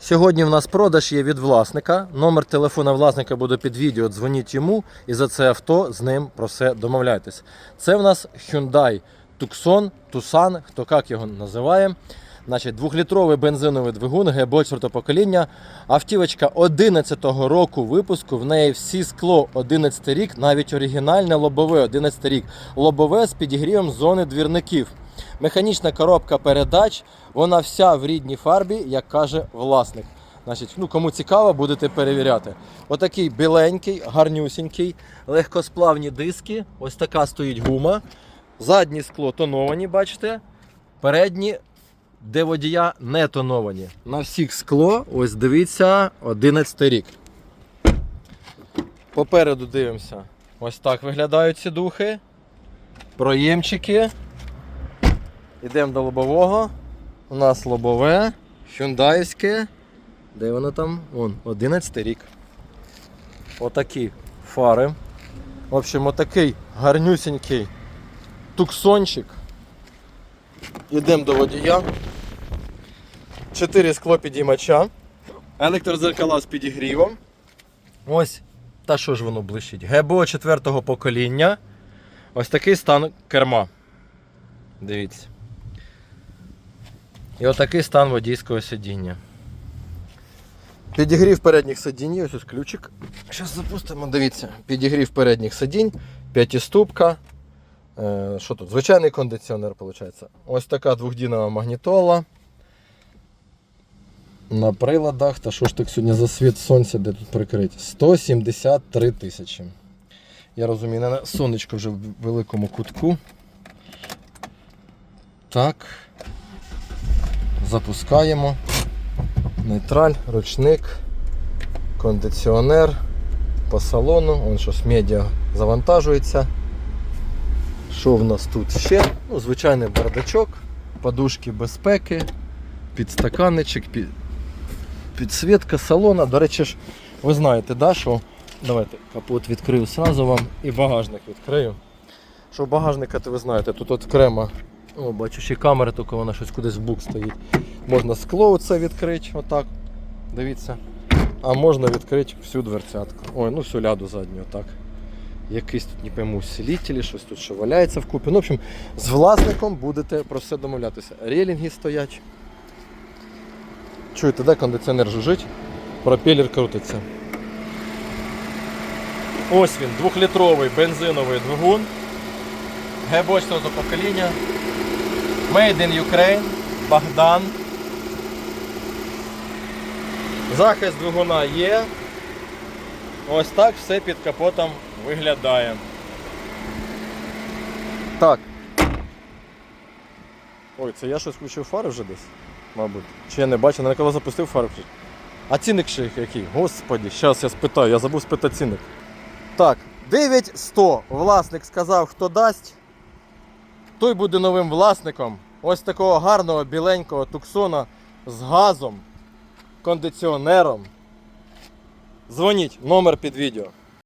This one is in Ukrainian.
Сьогодні в нас продаж є від власника. Номер телефона власника буде під відео. Дзвоніть йому і за це авто з ним про все домовляйтесь. Це в нас Hyundai Tucson, Tucson, хто як його називає. Значить, двохлітровий бензиновий двигун ГБО 4 покоління. Автівочка 11-го року випуску. В неї всі скло 11 рік, навіть оригінальне лобове 11 рік. Лобове з підігрівом зони двірників. Механічна коробка передач, вона вся в рідній фарбі, як каже власник. Значить, ну кому цікаво, будете перевіряти. Отакий біленький, гарнюсінький, легкосплавні диски. Ось така стоїть гума. Задні скло тоновані, бачите. Передні, де водія не тоновані. На всіх скло, ось дивіться, 11 рік. Попереду дивимося. Ось так виглядають ці духи. Проємчики. Йдемо до лобового. У нас лобове, хюндаївське. Де воно там? Вон, 11 рік. Отакі фари. В общем, отакий гарнюсінький туксончик. Йдемо до водія. Чотири склопідіймача. Електрозеркала з підігрівом. Ось. Та що ж воно блищить? ГБО 4 покоління. Ось такий стан керма. Дивіться. І отакий стан водійського сидіння. Підігрів передніх сидінь, ось ось ключик. Зараз запустимо, дивіться. Підігрів передніх сидінь, п'ятиступка. Е, що тут? Звичайний кондиціонер, виходить. Ось така двохдінова магнітола. На приладах, та що ж так сьогодні за світ сонця, де тут прикриті? 173 тисячі. Я розумію, на сонечко вже в великому кутку. Так. Запускаємо. Нейтраль, ручник, кондиціонер по салону. Вон щось медіа завантажується. Що в нас тут ще? Ну, звичайний бардачок, подушки безпеки, підстаканничок, під... підсвітка салона. До речі ж, ви знаєте, да, що. Давайте капот відкрию сразу вам і багажник відкрию. Що багажника, то ви знаєте, тут окремо, о, бачу, ще камера, тільки вона щось кудись в бук стоїть. Можна скло це відкрити, отак. Дивіться. А можна відкрити всю дверцятку. Ой, ну всю ляду задню, отак. Якийсь тут, не пойму, селітелі, щось тут що валяється вкупі. Ну, в общем, з власником будете про все домовлятися. Релінги стоять. Чуєте, де кондиціонер жужить? Пропелер крутиться. Ось він, двохлітровий бензиновий двигун. ГБО 4 покоління. Made in Ukraine. Богдан. Захист двигуна є. Ось так все під капотом виглядає. Так. Ой, це я щось включив фари вже десь, мабуть. Чи я не бачу, на коли запустив фари. А цінник ще який? Господі, зараз я спитаю, я забув спитати цінник. Так, 9100. Власник сказав, хто дасть, той буде новим власником. Ось такого гарного біленького туксона з газом, кондиціонером. Дзвоніть, номер під відео.